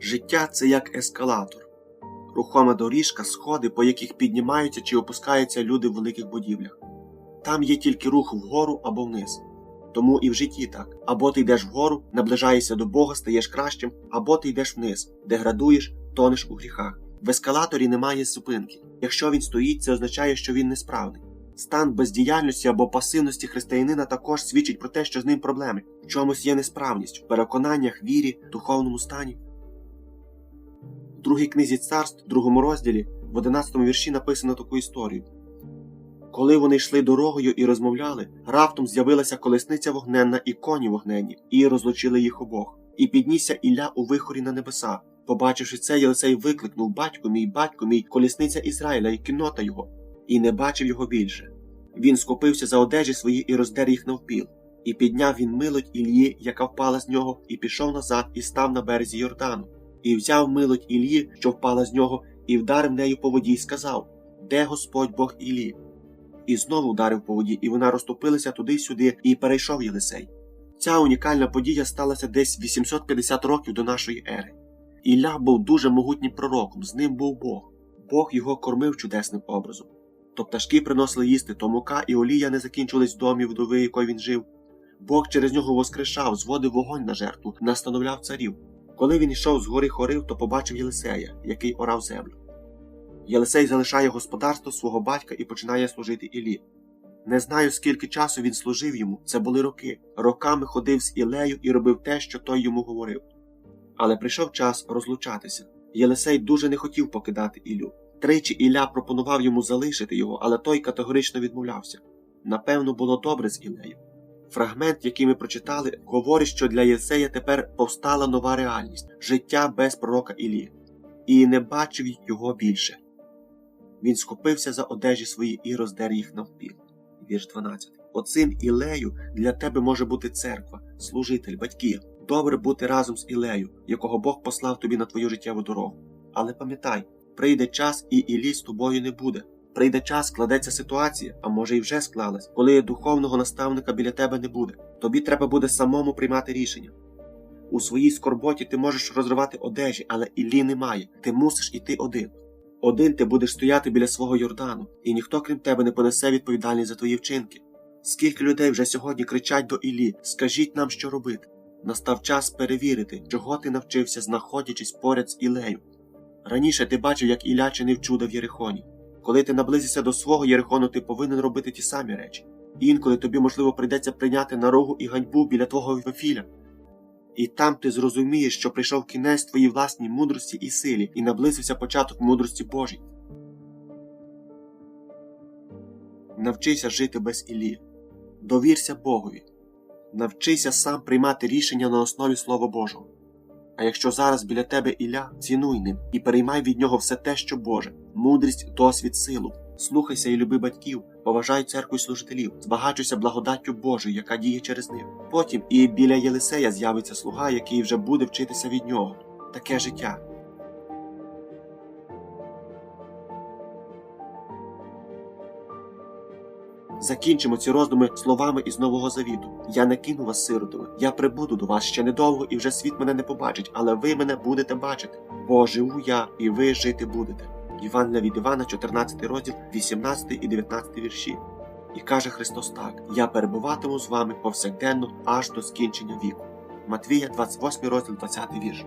Життя це як ескалатор, рухома доріжка, сходи, по яких піднімаються чи опускаються люди в великих будівлях. Там є тільки рух вгору або вниз. Тому і в житті так. Або ти йдеш вгору, наближаєшся до Бога, стаєш кращим, або ти йдеш вниз, деградуєш, тонеш у гріхах. В ескалаторі немає зупинки. Якщо він стоїть, це означає, що він несправний. Стан бездіяльності або пасивності християнина також свідчить про те, що з ним проблеми. В чомусь є несправність в переконаннях, вірі, духовному стані. Другій книзі царств, другому розділі, в 11 вірші написано таку історію. Коли вони йшли дорогою і розмовляли, раптом з'явилася колесниця вогненна і коні вогненні, і розлучили їх обох. І піднісся Ілля у вихорі на небеса. Побачивши це, Єлисей викликнув Батько мій, батько мій, колісниця Ізраїля і кіннота його, і не бачив його більше. Він скопився за одежі свої і роздер їх навпіл. І підняв він милоть Ілії, яка впала з нього, і пішов назад, і став на березі Йордану. І взяв милоть Ілії, що впала з нього, і вдарив нею по воді, і сказав: Де Господь Бог Ілії? І знову вдарив по воді, і вона розтопилася туди-сюди, і перейшов Єлисей. Ця унікальна подія сталася десь 850 років до нашої ери. Ілля був дуже могутнім пророком, з ним був Бог. Бог його кормив чудесним образом. То пташки приносили їсти, то мука і олія не закінчились в домі вдови, якої він жив. Бог через нього воскрешав, зводив вогонь на жертву, настановляв царів. Коли він йшов з гори хорив, то побачив Єлисея, який орав землю. Єлисей залишає господарство свого батька і починає служити Ілі. Не знаю, скільки часу він служив йому, це були роки. Роками ходив з Ілею і робив те, що той йому говорив. Але прийшов час розлучатися. Єлисей дуже не хотів покидати Ілю. Тричі Ілля пропонував йому залишити його, але той категорично відмовлявся. Напевно, було добре з Ілею. Фрагмент, який ми прочитали, говорить, що для Єлисея тепер повстала нова реальність життя без пророка Ілії, і не бачив його більше. Він скупився за одежі свої і роздер їх навпіл. Вірш 12. Оцим Ілею для тебе може бути церква, служитель, батьки. Добре бути разом з Ілею, якого Бог послав тобі на твою життєву дорогу. Але пам'ятай, прийде час, і Іллі з тобою не буде. Прийде час, складеться ситуація, а може і вже склалась, коли духовного наставника біля тебе не буде. Тобі треба буде самому приймати рішення. У своїй скорботі ти можеш розривати одежі, але Іллі немає. Ти мусиш іти один. Один ти будеш стояти біля свого Йордану, і ніхто крім тебе не понесе відповідальність за твої вчинки. Скільки людей вже сьогодні кричать до Іллі, скажіть нам, що робити. Настав час перевірити, чого ти навчився, знаходячись поряд з Ілею. Раніше ти бачив, як Ілля чинив чудо в Єрихоні. Коли ти наблизишся до свого Єрихону, ти повинен робити ті самі речі. Інколи тобі, можливо, прийдеться прийняти нарогу і ганьбу біля твого Вефіля. І там ти зрозумієш, що прийшов кінець твоїй власній мудрості і силі, і наблизився початок мудрості Божій. Навчися жити без Іллі. Довірся Богові. Навчися сам приймати рішення на основі Слова Божого. А якщо зараз біля тебе Ілля, цінуй ним і переймай від нього все те, що Боже, мудрість, досвід, силу. Слухайся і люби батьків, поважай церкву й служителів, збагачуйся благодаттю Божою, яка діє через них. Потім і біля Єлисея з'явиться слуга, який вже буде вчитися від нього. Таке життя. Закінчимо ці роздуми словами із Нового Завіту. Я не кину вас сиротами, я прибуду до вас ще недовго, і вже світ мене не побачить, але ви мене будете бачити. Бо живу я, і ви жити будете. Іван від Івана, 14 розділ, 18 і 19 вірші. І каже Христос так: Я перебуватиму з вами повсякденно аж до скінчення віку. Матвія, 28 розділ, 20 вірш.